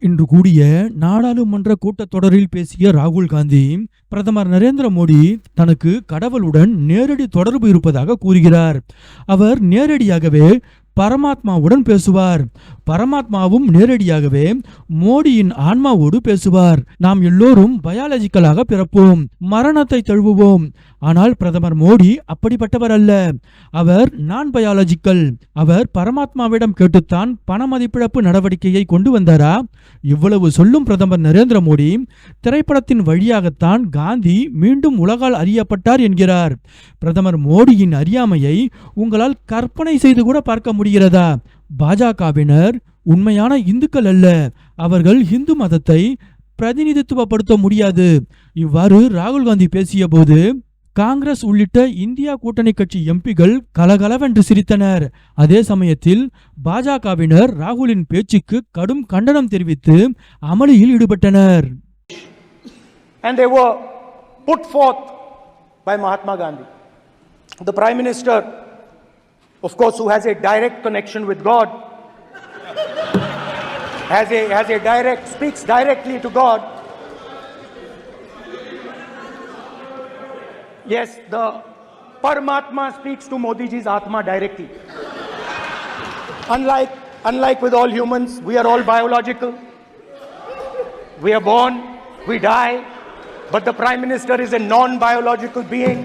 இன்று கூடிய நாடாளுமன்ற கூட்டத்தொடரில் பேசிய ராகுல் காந்தி பிரதமர் நரேந்திர மோடி தனக்கு கடவுளுடன் நேரடி தொடர்பு இருப்பதாக கூறுகிறார். அவர் நேரடியாகவே பரமாத்மாவுடன் பேசுவார். பரமாத்மாவும் நேரடியாகவே மோடியின் ஆன்மாவோடு பேசுவார். நாம் எல்லோரும் பயாலஜிக்கலாக பிறப்போம். மரணத்தை தழுவுவோம். ஆனால் பிரதமர் மோடி அப்படிப்பட்டவர் அல்ல. அவர் நான் பயாலஜிக்கல். அவர் பரமாத்மாவிடம் கேட்டுத்தான் பண மதிப்பிழப்பு நடவடிக்கையை கொண்டு வந்தாரா? இவ்வளவு சொல்லும் பிரதமர் நரேந்திர மோடி திரைப்படத்தின் வழியாகத்தான் காந்தி மீண்டும் உலகால் அறியப்பட்டார் என்கிறார். பிரதமர் மோடியின் அறியாமையை உங்களால் கற்பனை செய்து கூட பார்க்க முடிகிறதா? பாஜகவினர் உண்மையான இந்துக்கள் அல்ல. அவர்கள் இந்து மதத்தை பிரதிநிதித்துவப்படுத்த முடியாது. இவ்வாறு ராகுல் காந்தி பேசிய போது காங்கிரஸ் உள்ளிட்ட இந்தியா கூட்டணி கட்சி எம்பிகள் கலகலவென்று சிரித்தனர். அதே சமயத்தில் பாஜகவினர் ராகுலின் பேச்சுக்கு கடும் கண்டனம் தெரிவித்து அமளியில் ஈடுபட்டனர். And they were put forth by Mahatma Gandhi. The Prime Minister, of course, who has a direct connection with God, has a, has a direct, speaks directly to God. Yes, the Paramatma speaks to Modi ji's Atma directly. Unlike, unlike with all humans, we are all biological. We are born, we die, but the Prime Minister is a non biological being.